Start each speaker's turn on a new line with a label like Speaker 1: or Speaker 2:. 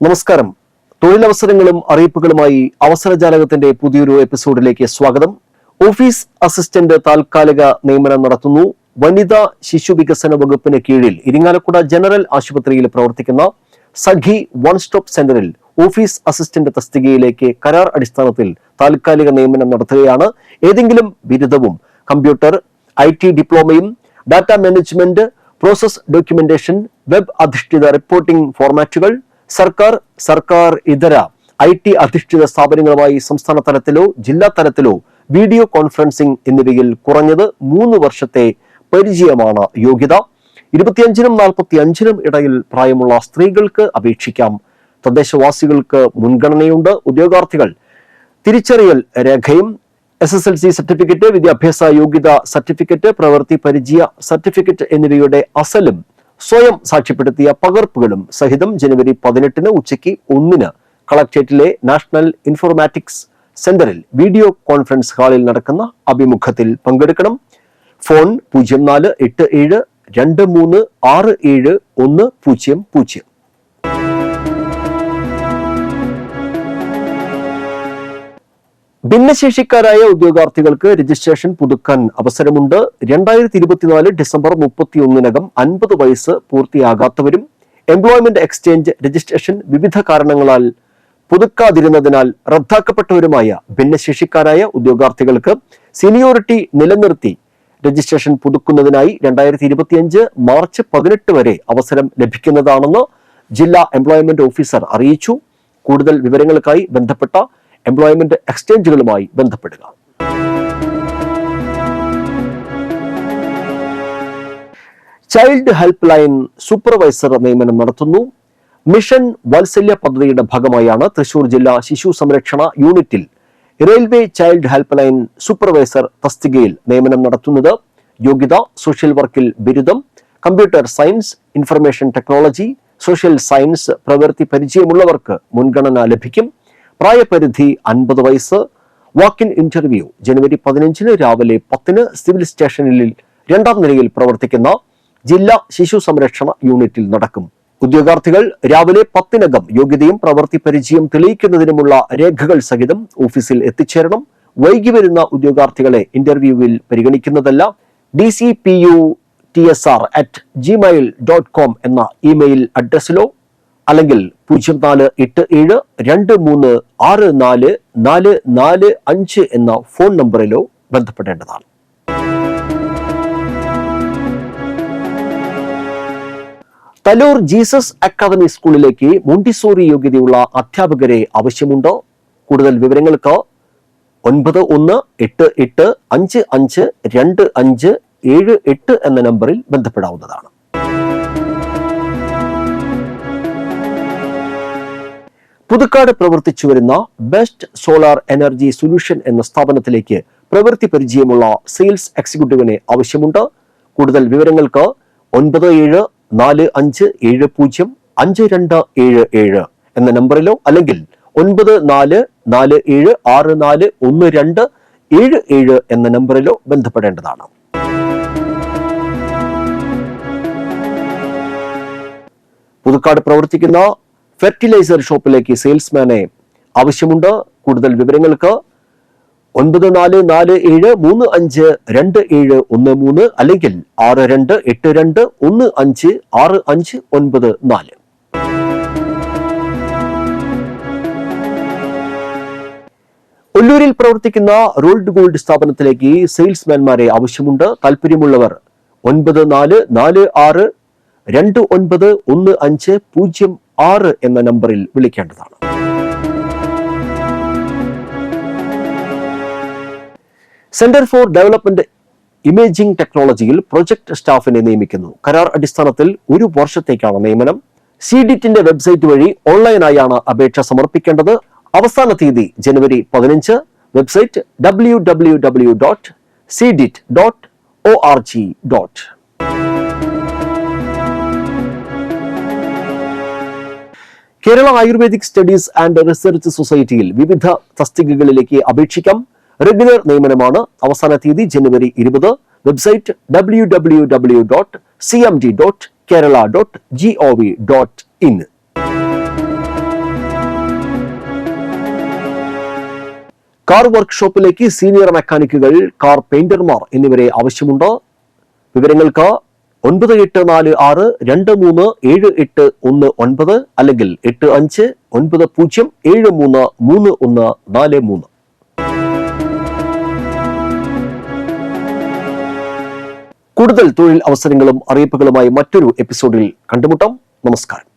Speaker 1: നമസ്കാരം. തൊഴിലവസരങ്ങളും അറിയിപ്പുകളുമായി അവസരജാലകത്തിന്റെ പുതിയൊരു എപ്പിസോഡിലേക്ക് സ്വാഗതം. ഓഫീസ് അസിസ്റ്റന്റ് താൽക്കാലിക നിയമനം നടത്തുന്നു. വനിതാ ശിശു വികസന വകുപ്പിന് കീഴിൽ ഇരിങ്ങാലക്കുട ജനറൽ ആശുപത്രിയിൽ പ്രവർത്തിക്കുന്ന സഖി വൺ സ്റ്റോപ്പ് സെന്ററിൽ ഓഫീസ് അസിസ്റ്റന്റ് തസ്തികയിലേക്ക് കരാർ അടിസ്ഥാനത്തിൽ താൽക്കാലിക നിയമനം നടത്തുകയാണ്. ഏതെങ്കിലും ബിരുദവും കമ്പ്യൂട്ടർ ഐ ഡിപ്ലോമയും data management process documentation web അധിഷ്ഠിത റിപ്പോർട്ടിംഗ് ഫോർമാറ്റുകൾ സർക്കാർ സർക്കാർ ഇതര ഐ ടി അധിഷ്ഠിത സ്ഥാപനങ്ങളുമായി സംസ്ഥാന തലത്തിലോ ജില്ലാ തലത്തിലോ വീഡിയോ കോൺഫറൻസിംഗ് എന്നിവയിൽ കുറഞ്ഞത് മൂന്ന് വർഷത്തെ പരിചയമാണ് യോഗ്യത. ഇരുപത്തിയഞ്ചിനും നാൽപ്പത്തി അഞ്ചിനും ഇടയിൽ പ്രായമുള്ള സ്ത്രീകൾക്ക് അപേക്ഷിക്കാം. തദ്ദേശവാസികൾക്ക് മുൻഗണനയുണ്ട് ഉദ്യോഗാർത്ഥികൾ. തിരിച്ചറിയൽ രേഖയും S S L C certificate വിദ്യാഭ്യാസ യോഗ്യത സർട്ടിഫിക്കറ്റ് പ്രവൃത്തി പരിചയ സർട്ടിഫിക്കറ്റ് എന്നിവയുടെ അസലും സ്വയം സാക്ഷ്യപ്പെടുത്തിയ പകർപ്പുകളും സഹിതം ജനുവരി പതിനെട്ടിന് ഉച്ചയ്ക്ക് ഒന്നിന് കളക്ട്രേറ്റിലെ നാഷണൽ ഇൻഫോർമാറ്റിക്സ് സെന്ററിൽ വീഡിയോ കോൺഫറൻസ് ഹാളിൽ നടക്കുന്ന അഭിമുഖത്തിൽ പങ്കെടുക്കണം. ഫോൺ പൂജ്യം നാല് എട്ട് ഏഴ് രണ്ട് മൂന്ന് ആറ് ഏഴ് ഒന്ന് പൂജ്യം പൂജ്യം. ഭിന്നശേഷിക്കാരായ ഉദ്യോഗാർത്ഥികൾക്ക് രജിസ്ട്രേഷൻ പുതുക്കാൻ അവസരമുണ്ട്. രണ്ടായിരത്തി ഇരുപത്തിനാല് ഡിസംബർ മുപ്പത്തിയൊന്നിനകം അൻപത് വയസ്സ് പൂർത്തിയാകാത്തവരും എംപ്ലോയ്മെന്റ് എക്സ്ചേഞ്ച് രജിസ്ട്രേഷൻ വിവിധ കാരണങ്ങളാൽ പുതുക്കാതിരുന്നതിനാൽ റദ്ദാക്കപ്പെട്ടവരുമായ ഭിന്നശേഷിക്കാരായ ഉദ്യോഗാർത്ഥികൾക്ക് സീനിയോറിറ്റി നിലനിർത്തി രജിസ്ട്രേഷൻ പുതുക്കുന്നതിനായി രണ്ടായിരത്തി ഇരുപത്തിയഞ്ച് മാർച്ച് പതിനെട്ട് വരെ അവസരം ലഭിക്കുന്നതാണെന്ന് ജില്ലാ എംപ്ലോയ്മെന്റ് ഓഫീസർ അറിയിച്ചു. കൂടുതൽ വിവരങ്ങൾക്കായി ബന്ധപ്പെട്ട എംപ്ലോയ്മെന്റ് എക്സ്ചേഞ്ചുകളുമായി ബന്ധപ്പെടുക. ചൈൽഡ് ഹെൽപ്പ് ലൈൻ സൂപ്പർവൈസർ നിയമനം നടത്തുന്നു. മിഷൻ വാത്സല്യ പദ്ധതിയുടെ ഭാഗമായാണ് തൃശൂർ ജില്ലാ ശിശു സംരക്ഷണ യൂണിറ്റിൽ railway child help line supervisor തസ്തികയിൽ നിയമനം നടത്തുന്നത്. യോഗ്യത സോഷ്യൽ വർക്കിൽ ബിരുദം computer science information technology social science പ്രവൃത്തി പരിചയമുള്ളവർക്ക് മുൻഗണന ലഭിക്കും. പ്രായപരിധി അൻപത് വയസ്സ് വാക്കിൻ ഇന്റർവ്യൂ ജനുവരി പതിനഞ്ചിന് രാവിലെ പത്തിന് സിവിൽ സ്റ്റേഷനിൽ രണ്ടാം നിലയിൽ പ്രവർത്തിക്കുന്ന ജില്ലാ ശിശു സംരക്ഷണ യൂണിറ്റിൽ നടക്കും. ഉദ്യോഗാർത്ഥികൾ രാവിലെ പത്തിനകം യോഗ്യതയും പ്രവൃത്തി പരിചയം തെളിയിക്കുന്നതിനുമുള്ള രേഖകൾ സഹിതം ഓഫീസിൽ എത്തിച്ചേരണം. വൈകി വരുന്ന ഉദ്യോഗാർത്ഥികളെ ഇന്റർവ്യൂവിൽ പരിഗണിക്കുന്നതല്ല. D C P U T S R at Gmail dot com എന്ന ഇമെയിൽ അഡ്രസ്സിലോ അല്ലെങ്കിൽ പൂജ്യം നാല് എട്ട് ഏഴ് രണ്ട് മൂന്ന് ആറ് നാല് നാല് നാല് അഞ്ച് എന്ന ഫോൺ നമ്പറിലോ ബന്ധപ്പെടേണ്ടതാണ്. തലൂർ ജീസസ് അക്കാദമി സ്കൂളിലേക്ക് മോണ്ടിസോറി യോഗ്യതയുള്ള അധ്യാപകരെ ആവശ്യമുണ്ട്? കൂടുതൽ വിവരങ്ങൾക്ക് ഒൻപത് ഒന്ന് എട്ട് എട്ട് അഞ്ച് അഞ്ച് രണ്ട് അഞ്ച് ഏഴ് എട്ട് എന്ന നമ്പറിൽ ബന്ധപ്പെടാവുന്നതാണ്. പുതുക്കാട് പ്രവർത്തിച്ചു വരുന്ന ബെസ്റ്റ് സോളാർ എനർജി സൊല്യൂഷൻ എന്ന സ്ഥാപനത്തിലേക്ക് പ്രവൃത്തി പരിചയമുള്ള സെയിൽസ് എക്സിക്യൂട്ടീവിനെ ആവശ്യമുണ്ട്. കൂടുതൽ വിവരങ്ങൾക്ക് ഒൻപത് ഏഴ് നാല് അഞ്ച് ഏഴ് പൂജ്യം അഞ്ച് രണ്ട് ഏഴ് ഏഴ് എന്ന നമ്പറിലോ അല്ലെങ്കിൽ ഒൻപത് നാല് നാല് ഏഴ് ആറ് നാല് ഒന്ന് രണ്ട് ഏഴ് ഏഴ് എന്ന നമ്പറിലോ ബന്ധപ്പെടേണ്ടതാണ്. പുതുക്കാട് പ്രവർത്തിക്കുന്ന ഫെർട്ടിലൈസർ ഷോപ്പിലേക്ക് സെയിൽസ്മാനെ ആവശ്യമുണ്ട്. കൂടുതൽ വിവരങ്ങൾക്ക് ഒൻപത് നാല് നാല് ഏഴ് മൂന്ന് അഞ്ച് രണ്ട് ഏഴ് ഒന്ന് മൂന്ന് അല്ലെങ്കിൽ ആറ് രണ്ട് എട്ട് രണ്ട് ഒന്ന് അഞ്ച് ആറ് അഞ്ച് ഒൻപത് നാല്. ഒല്ലൂരിൽ പ്രവർത്തിക്കുന്ന റോൾഡ് ഗോൾഡ് സ്ഥാപനത്തിലേക്ക് സെയിൽസ്മാൻമാരെ ആവശ്യമുണ്ട്. താല്പര്യമുള്ളവർ ഒൻപത് നാല് നാല് ആറ് രണ്ട് ഒൻപത് ഒന്ന് അഞ്ച് പൂജ്യം ആറ് എന്ന നമ്പറിൽ വിളിക്കേണ്ടതാണ്. സെന്റർ ഫോർ ഡെവലപ്മെന്റ് ഇമേജിംഗ് ടെക്നോളജിയിൽ പ്രൊജക്ട് സ്റ്റാഫിനെ നിയമിക്കുന്നു. കരാർ അടിസ്ഥാനത്തിൽ ഒരു വർഷത്തേക്കാണ് നിയമനം. സി ഡിറ്റിന്റെ വെബ്സൈറ്റ് വഴി ഓൺലൈനായാണ് അപേക്ഷ സമർപ്പിക്കേണ്ടത്. അവസാന തീയതി ജനുവരി പതിനഞ്ച്. Website W W W dot C DIT dot O R G dot Kerala ayurvedic studies and research സൊസൈറ്റിയിൽ വിവിധ തസ്തികകളിലേക്ക് അപേക്ഷിക്കാം. റെഗുലർ നിയമനമാണ് അവസാന തീയതി ജനുവരി ഇരുപത്. Website W W W dot C M G dot Kerala dot G O V dot in car വർക്ക്ഷോപ്പിലേക്ക് senior മെക്കാനിക്കുകൾ car പെയിന്റർമാർ എന്നിവരെ ആവശ്യമുണ്ട്. വിവരങ്ങൾക്ക് ഒൻപത് എട്ട് നാല് ആറ് രണ്ട് മൂന്ന് ഏഴ് എട്ട് ഒന്ന് ഒൻപത് അല്ലെങ്കിൽ എട്ട് അഞ്ച് ഒൻപത് പൂജ്യം ഏഴ് മൂന്ന് മൂന്ന് ഒന്ന് നാല് മൂന്ന്. കൂടുതൽ തൊഴിൽ അവസരങ്ങളും അറിയിപ്പുകളുമായി മറ്റൊരു എപ്പിസോഡിൽ കണ്ടുമുട്ടാം. നമസ്കാരം.